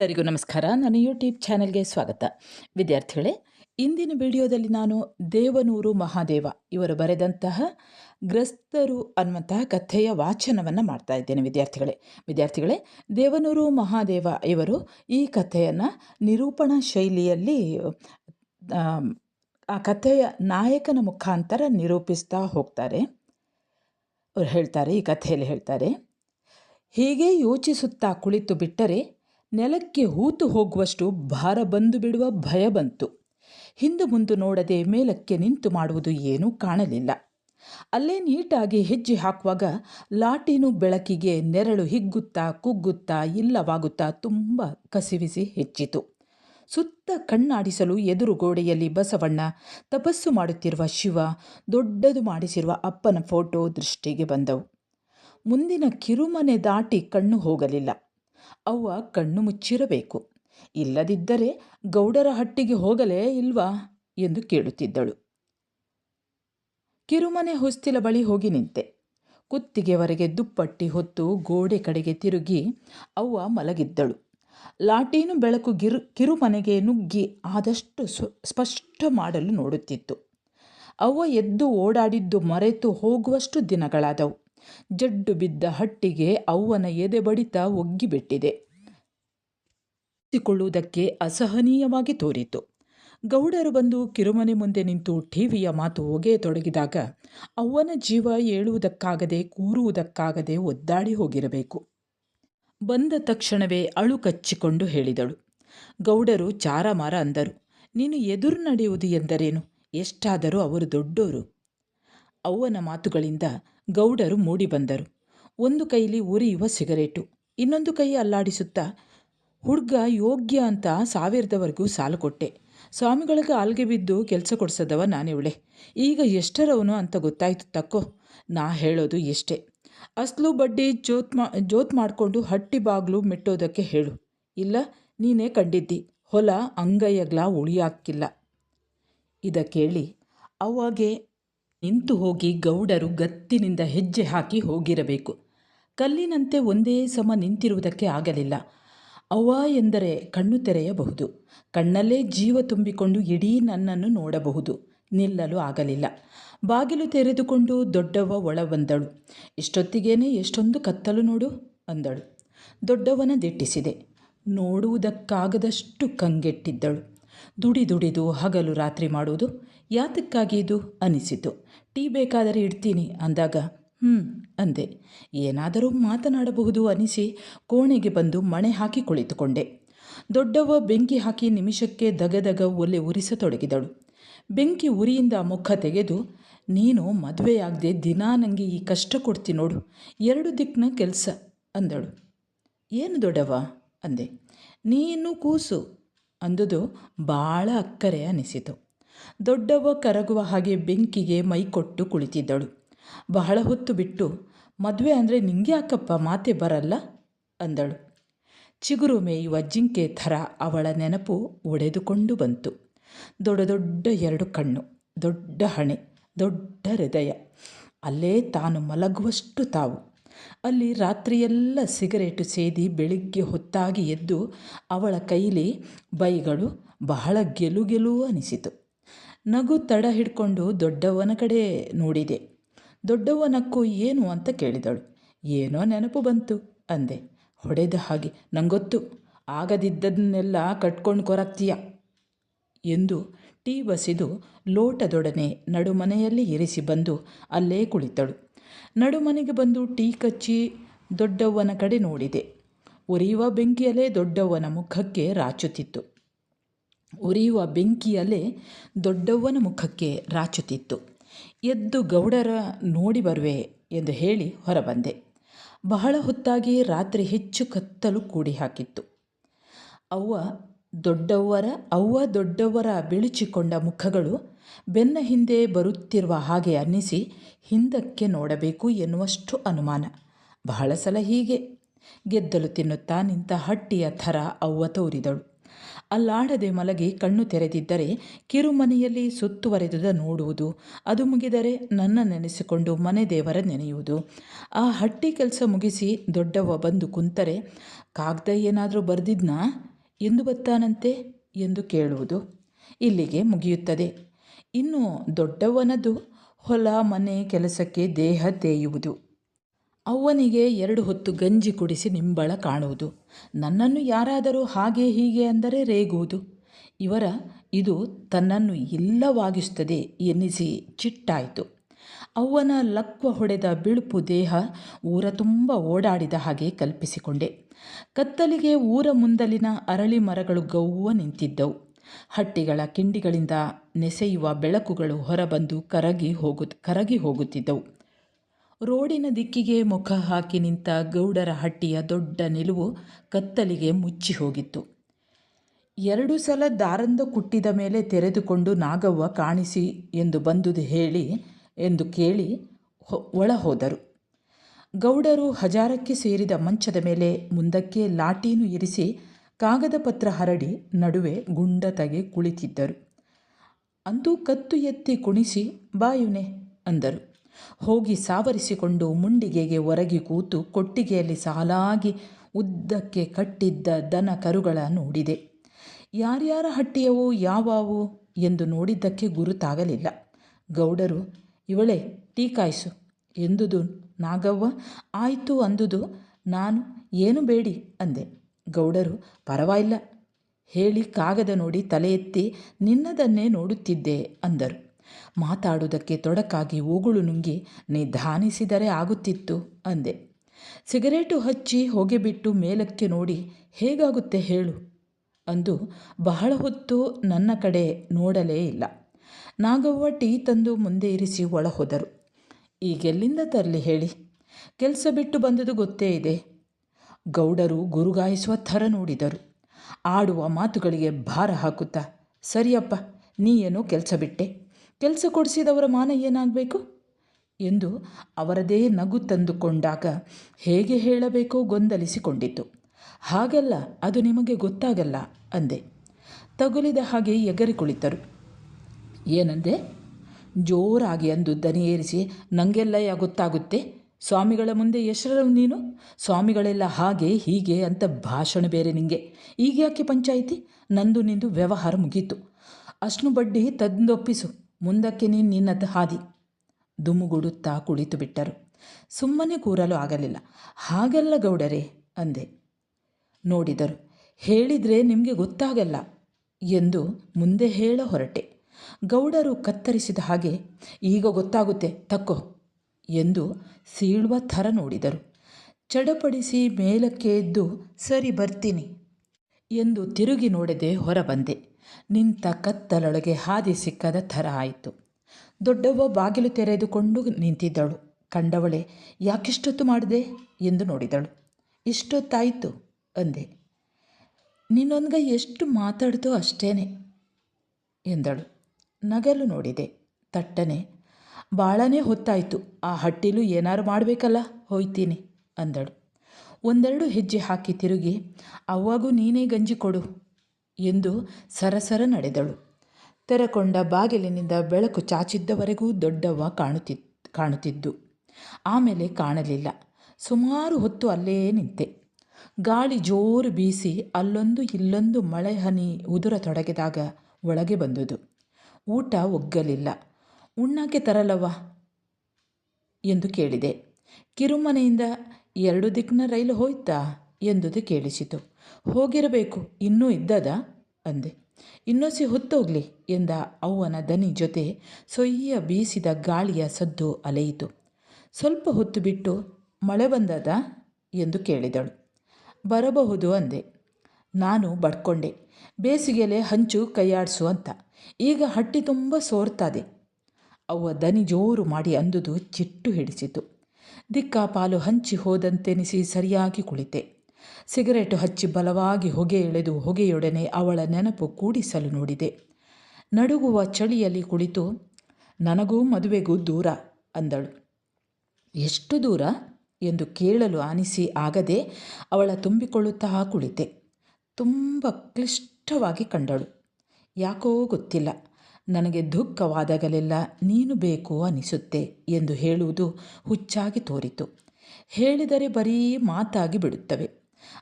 ಎಲ್ಲರಿಗೂ ನಮಸ್ಕಾರ. ನನ್ನ ಯೂಟ್ಯೂಬ್ ಚಾನೆಲ್ಗೆ ಸ್ವಾಗತ. ವಿದ್ಯಾರ್ಥಿಗಳೇ, ಇಂದಿನ ವಿಡಿಯೋದಲ್ಲಿ ನಾನು ದೇವನೂರು ಮಹಾದೇವ ಇವರು ಬರೆದಂತಹ ಗ್ರಸ್ತರು ಅನ್ನುವಂತಹ ಕಥೆಯ ವಾಚನವನ್ನು ಮಾಡ್ತಾ ಇದ್ದೇನೆ ವಿದ್ಯಾರ್ಥಿಗಳೇ. ವಿದ್ಯಾರ್ಥಿಗಳೇ, ದೇವನೂರು ಮಹಾದೇವ ಇವರು ಈ ಕಥೆಯನ್ನು ನಿರೂಪಣಾ ಶೈಲಿಯಲ್ಲಿ ಆ ಕಥೆಯ ನಾಯಕನ ಮುಖಾಂತರ ನಿರೂಪಿಸ್ತಾ ಹೋಗ್ತಾರೆ. ಅವರು ಹೇಳ್ತಾರೆ, ಈ ಕಥೆಯಲ್ಲಿ ಹೇಳ್ತಾರೆ, ಹೀಗೆ ಯೋಚಿಸುತ್ತಾ ಕುಳಿತು ಬಿಟ್ಟರೆ ನೆಲಕ್ಕೆ ಹೂತು ಹೋಗುವಷ್ಟು ಭಾರ ಬಂದು ಬಿಡುವ ಭಯ ಬಂತು. ಹಿಂದು ಮುಂದು ನೋಡದೆ ಮೇಲಕ್ಕೆ ನಿಂತು ಮಾಡುವುದು ಏನೂ ಕಾಣಲಿಲ್ಲ. ಅಲ್ಲೇ ನೀಟಾಗಿ ಹೆಜ್ಜೆ ಹಾಕುವಾಗ ಲಾಟಿನು ಬೆಳಕಿಗೆ ನೆರಳು ಹಿಗ್ಗುತ್ತಾ ಕುಗ್ಗುತ್ತಾ ಇಲ್ಲವಾಗುತ್ತಾ ತುಂಬ ಕಸಿವಿಸಿ ಹೆಚ್ಚಿತು. ಸುತ್ತ ಕಣ್ಣಾಡಿಸಲು ಎದುರು ಗೋಡೆಯಲ್ಲಿ ಬಸವಣ್ಣ ತಪಸ್ಸು ಮಾಡುತ್ತಿರುವ ಶಿವ ದೊಡ್ಡದು ಮಾಡಿಸಿರುವ ಅಪ್ಪನ ಫೋಟೋ ದೃಷ್ಟಿಗೆ ಬಂದವು. ಮುಂದಿನ ಕಿರುಮನೆ ದಾಟಿ ಕಣ್ಣು ಹೋಗಲಿಲ್ಲ. ಅವ್ವ ಕಣ್ಣು ಮುಚ್ಚಿರಬೇಕು. ಇಲ್ಲದಿದ್ದರೆ ಗೌಡರ ಹಟ್ಟಿಗೆ ಹೋಗಲೇ ಇಲ್ವಾ ಎಂದು ಕೇಳುತ್ತಿದ್ದಳು. ಕಿರುಮನೆ ಹೊಸ್ತಿಲ ಬಳಿ ಹೋಗಿ ನಿಂತೆ. ಕುತ್ತಿಗೆವರೆಗೆ ದುಪ್ಪಟ್ಟಿ ಹೊತ್ತು ಗೋಡೆ ಕಡೆಗೆ ತಿರುಗಿ ಅವ್ವ ಮಲಗಿದ್ದಳು. ಲಾಟೀನು ಬೆಳಕು ಗಿರು, ಕಿರುಮನೆಗೆ ನುಗ್ಗಿ ಆದಷ್ಟು ಸ್ಪಷ್ಟ ಮಾಡಲು ನೋಡುತ್ತಿತ್ತು. ಅವ್ವ ಎದ್ದು ಓಡಾಡಿದ್ದು ಮರೆತು ಹೋಗುವಷ್ಟು ದಿನಗಳಾದವು. ಜಡ್ಡು ಬಿದ್ದ ಹಟ್ಟಿಗೆ ಅವ್ವನ ಎದೆ ಬಡಿತ ಒಗ್ಗಿಬಿಟ್ಟಿದೆ. ಕೊಳ್ಳುವುದಕ್ಕೆ ಅಸಹನೀಯವಾಗಿ ತೋರಿತು. ಗೌಡರು ಬಂದು ಕಿರುಮನೆ ಮುಂದೆ ನಿಂತು ಟಿವಿಯ ಮಾತು ಒಗೆಯತೊಡಗಿದಾಗ ಅವ್ವನ ಜೀವ ಏಳುವುದಕ್ಕಾಗದೆ ಕೂರುವುದಕ್ಕಾಗದೆ ಒದ್ದಾಡಿ ಹೋಗಿರಬೇಕು. ಬಂದ ತಕ್ಷಣವೇ ಅಳು ಕಚ್ಚಿಕೊಂಡು ಹೇಳಿದಳು. ಗೌಡರು ಚಾರಮಾರ ಅಂದರು, ನೀನು ಎದುರು ನಡೆಯುವುದು ಎಂದರೇನು? ಎಷ್ಟಾದರೂ ಅವರು ದೊಡ್ಡೋರು. ಅವ್ವನ ಮಾತುಗಳಿಂದ ಗೌಡರು ಮೂಡಿ ಬಂದರು ಒಂದು ಕೈಲಿ ಉರಿಯುವ ಸಿಗರೇಟು, ಇನ್ನೊಂದು ಕೈ ಅಲ್ಲಾಡಿಸುತ್ತಾ, ಹುಡುಗ, ಯೋಗ್ಯ ಅಂತ ಸಾವಿರದವರೆಗೂ ಸಾಲು ಕೊಟ್ಟೆ. ಸ್ವಾಮಿಗಳಿಗೆ ಆಲ್ಗೆ ಬಿದ್ದು ಕೆಲಸ ಕೊಡ್ಸದವ ನಾನಿವಳೆ. ಈಗ ಎಷ್ಟರವನು ಅಂತ ಗೊತ್ತಾಯ್ತು ತಕ್ಕೋ ನಾ ಹೇಳೋದು ಎಷ್ಟೇ. ಅಸ್ಲು ಬಡ್ಡಿ ಜೋತ್ ಮಾ ಜೋತ್ ಮಾಡಿಕೊಂಡು ಹಟ್ಟಿ ಬಾಗ್ಲು ಮೆಟ್ಟೋದಕ್ಕೆ ಹೇಳು. ಇಲ್ಲ, ನೀನೇ ಕಂಡಿದ್ದಿ. ಹೊಲ ಅಂಗೈಯಗ್ಲ ಉಳಿಯಾಕಿಲ್ಲ. ಇದ ಕೇಳಿ ಅವಾಗೆ ನಿಂತು ಹೋಗಿ ಗೌಡರು ಗತ್ತಿನಿಂದ ಹೆಜ್ಜೆ ಹಾಕಿ ಹೋಗಿರಬೇಕು. ಕಲ್ಲಿನಂತೆ ಒಂದೇ ಸಮ ನಿಂತಿರುವುದಕ್ಕೆ ಆಗಲಿಲ್ಲ. ಅವ್ವ ಎಂದರೆ ಕಣ್ಣು ತೆರೆಯಬಹುದು. ಕಣ್ಣಲ್ಲೇ ಜೀವ ತುಂಬಿಕೊಂಡು ಇಡೀ ನನ್ನನ್ನು ನೋಡಬಹುದು. ನಿಲ್ಲಲು ಆಗಲಿಲ್ಲ. ಬಾಗಿಲು ತೆರೆದುಕೊಂಡು ದೊಡ್ಡವ ಒಳ ಬಂದಳು ಇಷ್ಟೊತ್ತಿಗೇನೆ ಎಷ್ಟೊಂದು ಕತ್ತಲು ನೋಡು ಅಂದಳು. ದೊಡ್ಡವನ ದಿಟ್ಟಿಸಿದೆ. ನೋಡುವುದಕ್ಕಾಗದಷ್ಟು ಕಂಗೆಟ್ಟಿದ್ದಳು. ದುಡಿದುಡಿದು ಹಗಲು ರಾತ್ರಿ ಮಾಡುವುದು ಯಾತಕ್ಕಾಗಿ ಇದು? ಅನಿಸಿತು. ಟೀ ಬೇಕಾದರೆ ಇಡ್ತೀನಿ ಅಂದಾಗ ಹ್ಞೂ ಅಂದೆ. ಏನಾದರೂ ಮಾತನಾಡಬಹುದು ಅನಿಸಿ ಕೋಣೆಗೆ ಬಂದು ಮಣೆ ಹಾಕಿ ಕುಳಿತುಕೊಂಡೆ. ದೊಡ್ಡವ ಬೆಂಕಿ ಹಾಕಿ ನಿಮಿಷಕ್ಕೆ ದಗದಗ ಒಲೆ ಉರಿಸತೊಡಗಿದಳು. ಬೆಂಕಿ ಉರಿಯಿಂದ ಮುಖ ತೆಗೆದು, ನೀನು ಮದುವೆಯಾಗದೆ ದಿನಾ ನನಗೆ ಈ ಕಷ್ಟ ಕೊಡ್ತಿ ನೋಡು, ಎರಡು ದಿಕ್ಕಿನ ಕೆಲಸ, ಅಂದಳು. ಏನು ದೊಡ್ಡವ? ಅಂದೆ. ನೀನು ಕೂಸು, ಅಂದುದು ಭಾಳ ಅಕ್ಕರೆ ಅನಿಸಿತು. ದೊಡ್ಡವ್ವ ಕರಗುವ ಹಾಗೆ ಬೆಂಕಿಗೆ ಮೈ ಕೊಟ್ಟು ಕುಳಿತಿದ್ದಳು. ಬಹಳ ಹೊತ್ತು ಬಿಟ್ಟು, ಮದುವೆ ಅಂದರೆ ನಿಂಗೆ ಯಾಕಪ್ಪ ಮಾತೆ ಬರಲ್ಲ? ಅಂದಳು. ಚಿಗುರು ಮೇಯುವ ಜಿಂಕೆ ಥರ ಅವಳ ನೆನಪು ಒಡೆದುಕೊಂಡು ಬಂತು. ದೊಡ್ಡ ದೊಡ್ಡ ಎರಡು ಕಣ್ಣು, ದೊಡ್ಡ ಹಣೆ, ದೊಡ್ಡ ಹೃದಯ. ಅಲ್ಲೇ ತಾನು ಮಲಗುವಷ್ಟು ತಾವು. ಅಲ್ಲಿ ರಾತ್ರಿಯೆಲ್ಲ ಸಿಗರೇಟು ಸೇದಿ ಬೆಳಿಗ್ಗೆ ಹೊತ್ತಾಗಿ ಎದ್ದು ಅವಳ ಕೈಲಿ ಬೈಗಳು ಬಹಳ ಗೆಲು ಗೆಲು ಅನಿಸಿತು. ನಗು ತಡ ಹಿಡ್ಕೊಂಡು ದೊಡ್ಡವನ ಕಡೆ ನೋಡಿದೆ. ದೊಡ್ಡವನಕ್ಕೂ ಏನು ಅಂತ ಕೇಳಿದಳು. ಏನೋ ನೆನಪು ಬಂತು ಅಂದೆ. ಹೊಡೆದ ಹಾಗೆ. ನಂಗೊತ್ತು. ಆಗದಿದ್ದದನ್ನೆಲ್ಲ ಕಟ್ಕೊಂಡು ಕೊರಕ್ತೀಯ ಎಂದು ಟೀ ಬಸಿದು ಲೋಟದೊಡನೆ ನಡುಮನೆಯಲ್ಲಿ ಇರಿಸಿ ಬಂದು ಅಲ್ಲೇ ಕುಳಿತಳು. ನಡುಮನೆಗೆ ಬಂದು ಟೀ ಕಚ್ಚಿ ದೊಡ್ಡವ್ವನ ಕಡೆ ನೋಡಿದೆ. ಉರಿಯುವ ಬೆಂಕಿಯಲ್ಲೇ ದೊಡ್ಡವ್ವನ ಮುಖಕ್ಕೆ ರಾಚುತ್ತಿತ್ತು. ಉರಿಯುವ ಬೆಂಕಿಯಲೆ ದೊಡ್ಡವ್ವನ ಮುಖಕ್ಕೆ ರಾಚುತ್ತಿತ್ತು. ಎದ್ದು ಗೌಡರ ನೋಡಿ ಬರುವೆ ಎಂದು ಹೇಳಿ ಹೊರಬಂದೆ. ಬಹಳ ಹೊತ್ತಾಗಿ ರಾತ್ರಿ ಹೆಚ್ಚು ಕತ್ತಲು ಕೂಡಿ ಹಾಕಿತ್ತು. ಅವ್ವ ದೊಡ್ಡವರ ಅವ್ವ ದೊಡ್ಡವರ ಬಿಳುಚಿಕೊಂಡ ಮುಖಗಳು ಬೆನ್ನ ಹಿಂದೆ ಬರುತ್ತಿರುವ ಹಾಗೆ ಅನ್ನಿಸಿ ಹಿಂದಕ್ಕೆ ನೋಡಬೇಕು ಎನ್ನುವಷ್ಟು ಅನುಮಾನ. ಬಹಳ ಸಲ ಹೀಗೆ ಗೆದ್ದಲು ತಿನ್ನುತ್ತಾ ನಿಂತ ಹಟ್ಟಿಯ ಥರ ಅವ್ವ ತೋರಿದಳು. ಅಲ್ಲಾಡದೆ ಮಲಗಿ ಕಣ್ಣು ತೆರೆದಿದ್ದರೆ ಕಿರುಮನೆಯಲ್ಲಿ ಸುತ್ತುವರೆದುದ ನೋಡುವುದು. ಅದು ಮುಗಿದರೆ ನನ್ನ ನೆನೆಸಿಕೊಂಡು ಮನೆ ದೇವರ ನೆನೆಯುವುದು. ಆ ಹಟ್ಟಿ ಕೆಲಸ ಮುಗಿಸಿ ದೊಡ್ಡವ ಬಂದು ಕುಂತರೆ, ಕಾಗ್ದ ಏನಾದರೂ ಬರೆದಿದ್ನಾ? ಎಂದು ಬತ್ತಾನಂತೆ ಎಂದು ಕೇಳುವುದು. ಇಲ್ಲಿಗೆ ಮುಗಿಯುತ್ತದೆ. ಇನ್ನು ದೊಡ್ಡವನದು ಹೊಲ, ಮನೆ, ಕೆಲಸಕ್ಕೆ ದೇಹ ತೇಯುವುದು. ಅವ್ವನಿಗೆ ಎರಡು ಹೊತ್ತು ಗಂಜಿ ಕುಡಿಸಿ ನಿಂಬಳ ಕಾಣುವುದು. ನನ್ನನ್ನು ಯಾರಾದರೂ ಹಾಗೆ ಹೀಗೆ ಅಂದರೆ ರೇಗುವುದು. ಇವರ ಇದು ತನ್ನನ್ನು ಇಲ್ಲವಾಗಿಸುತ್ತದೆ ಎನ್ನಿಸಿ ಚಿಟ್ಟಾಯಿತು. ಅವ್ವನ ಲಕ್ವ ಹೊಡೆದ ಬಿಳುಪು ದೇಹ ಊರ ತುಂಬ ಓಡಾಡಿದ ಹಾಗೆ ಕಲ್ಪಿಸಿಕೊಂಡೆ. ಕತ್ತಲಿಗೆ ಊರ ಮುಂದಲಿನ ಅರಳಿ ಮರಗಳು ಗೌವ ನಿಂತಿದ್ದವು. ಹಟ್ಟಿಗಳ ಕಿಂಡಿಗಳಿಂದ ನೆಸೆಯುವ ಬೆಳಕುಗಳು ಹೊರಬಂದು ಕರಗಿ ಹೋಗು, ಕರಗಿ ಹೋಗುತ್ತಿದ್ದವು. ರೋಡಿನ ದಿಕ್ಕಿಗೆ ಮುಖ ಹಾಕಿ ನಿಂತ ಗೌಡರ ಹಟ್ಟಿಯ ದೊಡ್ಡ ನಿಲುವು ಕತ್ತಲಿಗೆ ಮುಚ್ಚಿ ಹೋಗಿತ್ತು. ಎರಡು ಸಲ ದಾರಂದ ಕುಟ್ಟಿದ ಮೇಲೆ ತೆರೆದುಕೊಂಡು ನಾಗವ್ವ ಕಾಣಿಸಿ ಎಂದು ಬಂದುದು ಹೇಳಿ ಎಂದು ಕೇಳಿ ಒಳ ಹೋದರು ಗೌಡರು ಹಜಾರಕ್ಕೆ ಸೇರಿದ ಮಂಚದ ಮೇಲೆ ಮುಂದಕ್ಕೆ ಲಾಟೀನು ಇರಿಸಿ ಕಾಗದ ಪತ್ರ ಹರಡಿ ನಡುವೆ ಗುಂಡ ತಗೆ ಕುಳಿತಿದ್ದರು. ಅಂತೂ ಕತ್ತು ಎತ್ತಿ ಕುಣಿಸಿ ಬಾಯುನೆ ಅಂದರು. ಹೋಗಿ ಸಾವರಿಸಿಕೊಂಡು ಮುಂಡಿಗೆಗೆ ಹೊರಗಿ ಕೂತು ಕೊಟ್ಟಿಗೆಯಲ್ಲಿ ಸಾಲಾಗಿ ಉದ್ದಕ್ಕೆ ಕಟ್ಟಿದ್ದ ದನ ಕರುಗಳ ನೋಡಿದೆ. ಯಾರ್ಯಾರ ಹಟ್ಟಿಯವು ಯಾವಾವು ಎಂದು ನೋಡಿದ್ದಕ್ಕೆ ಗುರುತಾಗಲಿಲ್ಲ. ಗೌಡರು, ಇವಳೆ, ಟೀ ಕಾಯಿಸು. ಎಂದುದು ನಾಗವ್ವ? ಆಯಿತು, ಅಂದುದು ನಾನು. ಏನು ಬೇಡಿ? ಅಂದೆ. ಗೌಡರು, ಪರವಾಗಿಲ್ಲ. ಹೇಳಿ ಕಾಗದ ನೋಡಿ ತಲೆ ಎತ್ತಿ ನಿನ್ನದನ್ನೇ ನೋಡುತ್ತಿದ್ದೆ, ಅಂದರು. ಮಾತಾಡುವುದಕ್ಕೆ ತೊಡಕಾಗಿ ಓಗುಳು ನುಂಗಿ ನಿಧಾನಿಸಿದರೆ ಆಗುತ್ತಿತ್ತು ಅಂದೆ. ಸಿಗರೇಟು ಹಚ್ಚಿ ಹೊಗೆ ಬಿಟ್ಟು ಮೇಲಕ್ಕೆ ನೋಡಿ, ಹೇಗಾಗುತ್ತೆ ಹೇಳು? ಅಂದು, ಬಹಳ ಹೊತ್ತು ನನ್ನ ಕಡೆ ನೋಡಲೇ ಇಲ್ಲ. ನಾಗವ್ವ ಟೀ ತಂದು ಮುಂದೆ ಇರಿಸಿ ಒಳ ಹೋದರು ಈಗೆಲ್ಲಿಂದ ತರಲಿ ಹೇಳಿ? ಕೆಲಸ ಬಿಟ್ಟು ಬಂದದು ಗೊತ್ತೇ ಇದೆ. ಗೌಡರು ಗುರುಗಾಯಿಸುವ ಥರ ನೋಡಿದರು. ಆಡುವ ಮಾತುಗಳಿಗೆ ಭಾರ ಹಾಕುತ್ತಾ, ಸರಿಯಪ್ಪ, ನೀ ಏನೋ ಕೆಲಸ ಬಿಟ್ಟೆ. ಕೆಲಸ ಕೊಡಿಸಿದವರ ಮಾನ ಏನಾಗಬೇಕು? ಎಂದು ಅವರದೇ ನಗು ತಂದುಕೊಂಡಾಗ ಹೇಗೆ ಹೇಳಬೇಕೋ ಗೊಂದಲಿಸಿಕೊಂಡಿತು ಹಾಗಲ್ಲ ಅದು ನಿಮಗೆ ಗೊತ್ತಾಗಲ್ಲ, ಅಂದೆ. ತಗುಲಿದ ಹಾಗೆ ಎಗರಿ ಕುಳಿತರು. ಏನಂದೆ? ಜೋರಾಗಿ ಅಂದು ದನಿ ಏರಿಸಿ ನನಗೆಲ್ಲ ಗೊತ್ತಾಗುತ್ತೆ? ಸ್ವಾಮಿಗಳ ಮುಂದೆ ಎಷ್ಟರ ನೀನು? ಸ್ವಾಮಿಗಳೆಲ್ಲ ಹಾಗೆ ಹೀಗೆ ಅಂತ ಭಾಷಣ ಬೇರೆ ನಿಂಗೆ. ಈಗ ಯಾಕೆ ಪಂಚಾಯಿತಿ? ನಂದು ನಿಂದು ವ್ಯವಹಾರ ಮುಗೀತು. ಅಷ್ಟು ಬಡ್ಡಿ ತಂದೊಪ್ಪಿಸು. ಮುಂದಕ್ಕೆ ನೀನು ನಿನ್ನದ್ದು ಹಾದಿ. ದುಮ್ಮುಗುಡುತ್ತಾ ಕುಳಿತು ಬಿಟ್ಟರು. ಸುಮ್ಮನೆ ಕೂರಲು ಆಗಲಿಲ್ಲ. ಹಾಗಲ್ಲ ಗೌಡರೇ ಅಂದೆ. ನೋಡಿದರು. ಹೇಳಿದರೆ ನಿಮಗೆ ಗೊತ್ತಾಗಲ್ಲ ಎಂದು ಮುಂದೆ ಹೇಳ ಹೊರಟೆ. ಗೌಡರು ಕತ್ತರಿಸಿದ ಹಾಗೆ, ಈಗ ಗೊತ್ತಾಗುತ್ತೆ, ತಕ್ಕೋ ಎಂದು ಸೀಳುವ ಥರ ನೋಡಿದರು. ಚಡಪಡಿಸಿ ಮೇಲಕ್ಕೆ ಎದ್ದು, ಸರಿ ಬರ್ತೀನಿ ಎಂದು ತಿರುಗಿ ನೋಡದೆ ಹೊರಬಂದೆ. ನಿಂತ ಕತ್ತಲೊಳಗೆ ಹಾದಿ ಸಿಕ್ಕದ ಥರ ಆಯಿತು. ದೊಡ್ಡವ್ವ ಬಾಗಿಲು ತೆರೆದುಕೊಂಡು ನಿಂತಿದ್ದಳು. ಕಂಡವಳೆ, ಯಾಕಿಷ್ಟೊತ್ತು ಮಾಡಿದೆ? ಎಂದು ನೋಡಿದಳು. ಇಷ್ಟೊತ್ತಾಯಿತು, ಅಂದೆ. ನಿನ್ನೊಂದ್ಗ ಎಷ್ಟು ಮಾತಾಡ್ತೋ ಅಷ್ಟೇನೆ, ಎಂದಳು. ನಗಲು ನೋಡಿದೆ. ತಟ್ಟನೆ ಭಾಳನೇ ಹೊತ್ತಾಯಿತು. ಆ ಹಟ್ಟಿಲು ಏನಾರು ಮಾಡಬೇಕಲ್ಲ, ಹೋಯ್ತೀನಿ, ಅಂದಳು. ಒಂದೆರಡು ಹೆಜ್ಜೆ ಹಾಕಿ ತಿರುಗಿ ಅವಾಗೂ ನೀನೇ ಗಂಜಿ ಕೊಡು ಎಂದು ಸರಸರ ನಡೆದಳು. ತೆರಕೊಂಡ ಬಾಗಿಲಿನಿಂದ ಬೆಳಕು ಚಾಚಿದ್ದವರೆಗೂ ದೊಡ್ಡವ್ವ ಕಾಣುತ್ತಿ ಕಾಣುತ್ತಿದ್ದು ಆಮೇಲೆ ಕಾಣಲಿಲ್ಲ. ಸುಮಾರು ಹೊತ್ತು ಅಲ್ಲೇ ನಿಂತೆ. ಗಾಳಿ ಜೋರು ಬೀಸಿ ಅಲ್ಲೊಂದು ಇಲ್ಲೊಂದು ಮಳೆ ಹನಿ ಉದುರತೊಡಗಿದಾಗ ಒಳಗೆ ಬಂದುದು. ಊಟ ಒಗ್ಗಲಿಲ್ಲ. ಉಣ್ಣಕ್ಕೆ ತರಲವ್ವ? ಎಂದು ಕೇಳಿದೆ. ಕಿರುಮನೆಯಿಂದ ಎರಡು ದಿಕ್ಕಿನ ರೈಲು ಹೋಯ್ತಾ? ಎಂದುದು ಕೇಳಿಸಿತು. ಹೋಗಿರಬೇಕು, ಇನ್ನೂ ಇದ್ದದ? ಅಂದೆ. ಇನ್ನೊಸಿ ಹೊತ್ತೋಗ್ಲಿ ಎಂದ ಅವ್ವನ ದನಿ ಜೊತೆ ಸೊಯ್ಯ ಬೀಸಿದ ಗಾಳಿಯ ಸದ್ದು ಅಲೆಯಿತು. ಸ್ವಲ್ಪ ಹೊತ್ತು ಬಿಟ್ಟು ಮಳೆ ಬಂದದ? ಎಂದು ಕೇಳಿದಳು. ಬರಬಹುದು ಅಂದೆ. ನಾನು ಬಡ್ಕೊಂಡೆ. ಬೇಸಿಗೆಲೆ ಹಂಚು ಕೈಯಾಡಿಸು ಅಂತ. ಈಗ ಹಟ್ಟಿ ತುಂಬ ಸೋರ್ತಾದೆ. ಅವ್ವ ದನಿ ಜೋರು ಮಾಡಿ ಅಂದುದು ಚಿಟ್ಟು ಹಿಡಿಸಿತು. ದಿಕ್ಕಾಪಾಲು ಹಂಚಿ ಹೋದಂತೆನಿಸಿ ಸರಿಯಾಗಿ ಕುಳಿತೆ. ಸಿಗರೇಟು ಹಚ್ಚಿ ಬಲವಾಗಿ ಹೊಗೆ ಎಳೆದು ಹೊಗೆಯೊಡನೆ ಅವಳ ನೆನಪು ಕೂಡಿಸಲು ನೋಡಿದೆ. ನಡುಗುವ ಚಳಿಯಲ್ಲಿ ಕುಳಿತು, ನನಗೂ ಮದುವೆಗೂ ದೂರ, ಅಂದಳು. ಎಷ್ಟು ದೂರ? ಎಂದು ಕೇಳಲು ಆನಿಸಿ ಆಗದೆ ಅವಳ ತುಂಬಿಕೊಳ್ಳುತ್ತಾ ಕುಳಿತೆ. ತುಂಬ ಕ್ಲಿಷ್ಟವಾಗಿ ಕಂಡಳು. ಯಾಕೋ ಗೊತ್ತಿಲ್ಲ. ನನಗೆ ದುಃಖವಾದಾಗಲೆಲ್ಲ ನೀನು ಬೇಕು ಅನಿಸುತ್ತೆ, ಎಂದು ಹೇಳುವುದು ಹುಚ್ಚಾಗಿ ತೋರಿತು. ಹೇಳಿದರೆ ಬರೀ ಮಾತಾಗಿ ಬಿಡುತ್ತವೆ.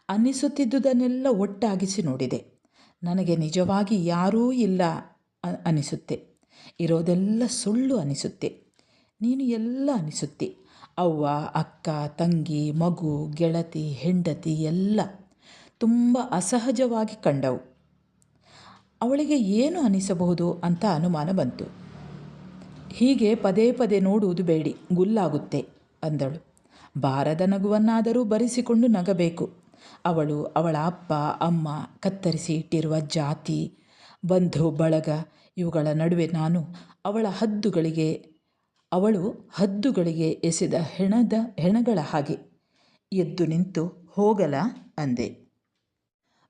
ಅನ್ನಿಸುತ್ತಿದ್ದುದನ್ನೆಲ್ಲ ಒಟ್ಟಾಗಿಸಿ ನೋಡಿದೆ. ನನಗೆ ನಿಜವಾಗಿ ಯಾರೂ ಇಲ್ಲ ಅನಿಸುತ್ತೆ ಇರೋದೆಲ್ಲ ಸುಳ್ಳು ಅನಿಸುತ್ತೆ ನೀನು ಎಲ್ಲ ಅನಿಸುತ್ತೆ ಅವ್ವ, ಅಕ್ಕ, ತಂಗಿ, ಮಗು, ಗೆಳತಿ, ಹೆಂಡತಿ ಎಲ್ಲ ತುಂಬ ಅಸಹಜವಾಗಿ ಕಂಡವು. ಅವಳಿಗೆ ಏನು ಅನಿಸಬಹುದು ಅಂತ ಅನುಮಾನ ಬಂತು. ಹೀಗೆ ಪದೇ ಪದೇ ನೋಡುವುದು ಬೇಡಿ, ಗುಲ್ಲಾಗುತ್ತೆ ಅಂದಳು. ಬಾರದ ನಗುವನ್ನಾದರೂ ಬರಿಸಿಕೊಂಡು ನಗಬೇಕು. ಅವಳು ಅವಳ ಅಪ್ಪ, ಅಮ್ಮ ಕತ್ತರಿಸಿ ಇಟ್ಟಿರುವ ಜಾತಿ, ಬಂಧು, ಬಳಗ, ಇವುಗಳ ನಡುವೆ ನಾನು ಅವಳ ಹದ್ದುಗಳಿಗೆ, ಅವಳು ಹದ್ದುಗಳಿಗೆ ಎಸೆದ ಹೆಣದ ಹೆಣಗಳ ಹಾಗೆ ಎದ್ದು ನಿಂತು ಹೋಗಲ ಅಂದೆ.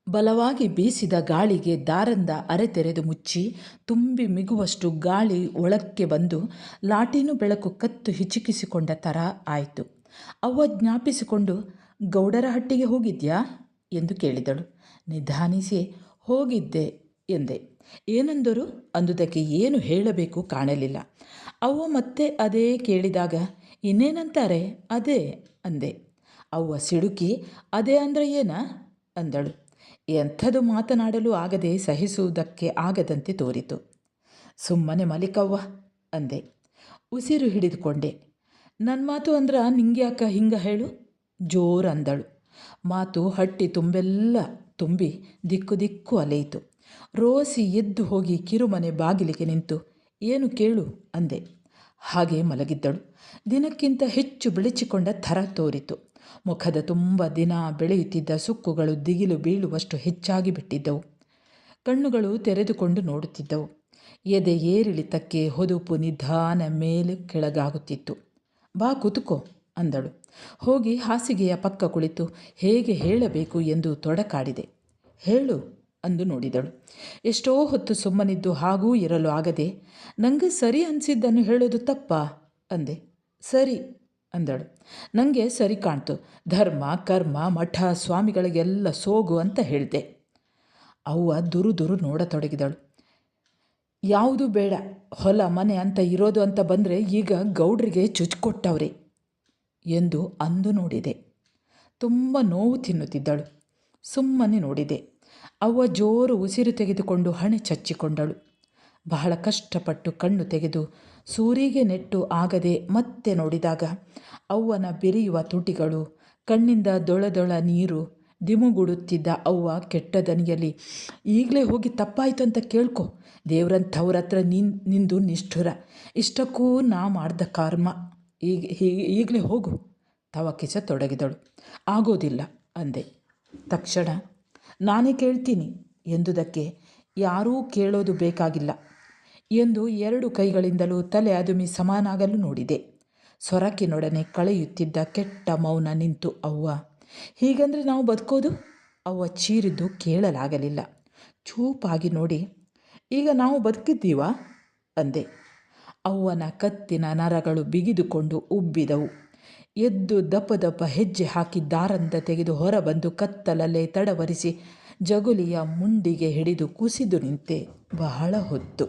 ಬಲವಾಗಿ ಬೀಸಿದ ಗಾಳಿಗೆ ದಾರಂದ ಅರೆತೆರೆದು ಮುಚ್ಚಿ ತುಂಬಿ ಮಿಗುವಷ್ಟು ಗಾಳಿ ಒಳಕ್ಕೆ ಬಂದು ಲಾಟೀನು ಬೆಳಕು ಕತ್ತು ಹಿಚುಕಿಸಿಕೊಂಡ ಥರ ಆಯಿತು. ಅವ್ವ ಜ್ಞಾಪಿಸಿಕೊಂಡು ಗೌಡರ ಹಟ್ಟಿಗೆ ಹೋಗಿದ್ಯಾ? ಎಂದು ಕೇಳಿದಳು. ನಿಧಾನಿಸಿ, ಹೋಗಿದ್ದೆ ಎಂದೆ. ಏನೆಂದರು? ಅಂದುದಕ್ಕೆ ಏನು ಹೇಳಬೇಕು ಕಾಣಲಿಲ್ಲ. ಅವ್ವ ಮತ್ತೆ ಅದೇ ಕೇಳಿದಾಗ, ಇನ್ನೇನಂತಾರೆ? ಅದೇ ಅಂದೆ. ಅವ್ವ ಸಿಡುಕಿ, ಅದೇ ಅಂದರೆ ಏನ? ಅಂದಳು. ಎಂಥದು ಮಾತನಾಡಲು ಆಗದೆ ಸಹಿಸುವುದಕ್ಕೆ ಆಗದಂತೆ ತೋರಿತು. ಸುಮ್ಮನೆ ಮಲಿಕವ್ವ ಅಂದೆ. ಉಸಿರು ಹಿಡಿದುಕೊಂಡೆ. ನನ್ನ ಮಾತು ಅಂದ್ರ ನಿಂಗ್ಯಾಕ ಹಿಂಗ ಹೇಳು? ಜೋರು ಅಂದಳು ಮಾತು ಹಟ್ಟಿ ತುಂಬೆಲ್ಲ ತುಂಬಿ ದಿಕ್ಕು ದಿಕ್ಕು ಅಲೆಯಿತು. ರೋಸಿ ಎದ್ದು ಹೋಗಿ ಕಿರುಮನೆ ಬಾಗಿಲಿಗೆ ನಿಂತು, ಏನು ಕೇಳು? ಅಂದೆ. ಹಾಗೆ ಮಲಗಿದ್ದಳು. ದಿನಕ್ಕಿಂತ ಹೆಚ್ಚು ಬೆಳಚಿಕೊಂಡ ಥರ ತೋರಿತು. ಮುಖದ ತುಂಬ ದಿನ ಬೆಳೆಯುತ್ತಿದ್ದ ಸುಕ್ಕುಗಳು ದಿಗಿಲು ಬೀಳುವಷ್ಟು ಹೆಚ್ಚಾಗಿ ಬಿಟ್ಟಿದ್ದವು. ಕಣ್ಣುಗಳು ತೆರೆದುಕೊಂಡು ನೋಡುತ್ತಿದ್ದವು. ಎದೆ ಏರಿಳಿತಕ್ಕೆ ಹೊದುಪು ನಿಧಾನ ಮೇಲೆ ಕೆಳಗಾಗುತ್ತಿತ್ತು. ಬಾ ಕುತುಕೋ. ಅಂದಳು. ಹೋಗಿ ಹಾಸಿಗೆಯ ಪಕ್ಕ ಕುಳಿತು ಹೇಗೆ ಹೇಳಬೇಕು ಎಂದು ತೊಡಕಾಡಿದೆ. ಹೇಳು ಅಂದು ನೋಡಿದಳು. ಎಷ್ಟೋ ಹೊತ್ತು ಸುಮ್ಮನಿದ್ದು ಹಾಗೂ ಇರಲು ಆಗದೆ, ನಂಗೆ ಸರಿ ಅನಿಸಿದ್ದನ್ನು ಹೇಳೋದು ತಪ್ಪಾ ಅಂದೆ. ಸರಿ ಅಂದಳು. ನನಗೆ ಸರಿ ಕಾಣ್ತು. ಧರ್ಮ, ಕರ್ಮ, ಮಠ, ಸ್ವಾಮಿಗಳಿಗೆಲ್ಲ ಸೋಗು ಅಂತ ಹೇಳಿದೆ. ಅವ್ವ ದುರು ದುರು ನೋಡತೊಡಗಿದಳು. ಯಾವುದು ಬೇಡ, ಹೊಲ, ಮನೆ ಅಂತ ಇರೋದು ಅಂತ ಬಂದರೆ ಈಗ ಗೌಡ್ರಿಗೆ ಚುಚ್ಕೊಟ್ಟವ್ರೆ. ಎಂದು ಅಂದು ನೋಡಿದೆ. ತುಂಬ ನೋವು ತಿನ್ನುತ್ತಿದ್ದಳು. ಸುಮ್ಮನೆ ನೋಡಿದೆ. ಅವ್ವ ಜೋರು ಉಸಿರು ತೆಗೆದುಕೊಂಡು ಹಣೆ ಚಚ್ಚಿಕೊಂಡಳು. ಬಹಳ ಕಷ್ಟಪಟ್ಟು ಕಣ್ಣು ತೆಗೆದು ಸೂರಿಗೆ ನೆಟ್ಟು ಆಗದೆ ಮತ್ತೆ ನೋಡಿದಾಗ ಅವ್ವನ ಬೆರೆಯುವ ತುಟಿಗಳು, ಕಣ್ಣಿಂದ ದೊಳದೊಳ ನೀರು ದಿಮುಗುಡುತ್ತಿದ್ದ ಅವ್ವ ಕೆಟ್ಟ ದನಿಯಲ್ಲಿ ಈಗಲೇ ಹೋಗಿ ತಪ್ಪಾಯಿತು ಅಂತ ಕೇಳ್ಕೊ. ದೇವ್ರಂಥವ್ರ ಹತ್ರ ನಿನ್, ನಿಂದು ನಿಷ್ಠುರ. ಇಷ್ಟಕ್ಕೂ ನಾ ಮಾಡ್ದ ಕರ್ಮ. ಈಗ ಹೀಗೆ ಈಗಲೇ ಹೋಗು. ತವಕಿಸತೊಡಗಿದಳು ಆಗೋದಿಲ್ಲ ಅಂದೆ. ತಕ್ಷಣ, ನಾನೇ ಕೇಳ್ತೀನಿ ಎಂದುದಕ್ಕೆ ಯಾರೂ ಕೇಳೋದು ಬೇಕಾಗಿಲ್ಲ ಎಂದು ಎರಡು ಕೈಗಳಿಂದಲೂ ತಲೆ ಅದುಮಿ ಸಮಾನಾಗಲು ನೋಡಿದೆ. ಸೊರಕಿನೊಡನೆ ಕಳೆಯುತ್ತಿದ್ದ ಕೆಟ್ಟ ಮೌನ ನಿಂತು, ಅವ್ವ, ಹೀಗಂದ್ರೆ ನಾವು ಬದುಕೋದು? ಅವ್ವ ಚೀರಿದ್ದು ಕೇಳಲಾಗಲಿಲ್ಲ. ಚೂಪಾಗಿ ನೋಡಿ, ಈಗ ನಾವು ಬದುಕಿದ್ದೀವಾ? ಅಂದೆ. ಅವ್ವನ ಕತ್ತಿನ ನರಗಳು ಬಿಗಿದುಕೊಂಡು ಉಬ್ಬಿದವು. ಎದ್ದು ದಪ್ಪ ದಪ್ಪ ಹೆಜ್ಜೆ ಹಾಕಿ ದಾರಂತ ತೆಗೆದು ಹೊರಬಂದು ಕತ್ತಲಲ್ಲೇ ತಡವರಿಸಿ ಜಗುಲಿಯ ಮುಂಡಿಗೆ ಹಿಡಿದು ಕುಸಿದು ನಿಂತೆ. ಬಹಳ ಹೊತ್ತು.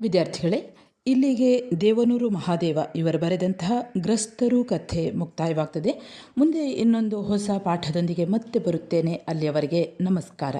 ವಿದ್ಯಾರ್ಥಿಗಳೇ, ಇಲ್ಲಿಗೆ ದೇವನೂರು ಮಹಾದೇವ ಇವರು ಬರೆದಂತಹ ಗ್ರಸ್ತರು ಕಥೆ ಮುಕ್ತಾಯವಾಗ್ತದೆ. ಮುಂದೆ ಇನ್ನೊಂದು ಹೊಸ ಪಾಠದೊಂದಿಗೆ ಮತ್ತೆ ಬರುತ್ತೇನೆ. ಅಲ್ಲಿಯವರೆಗೆ ನಮಸ್ಕಾರ.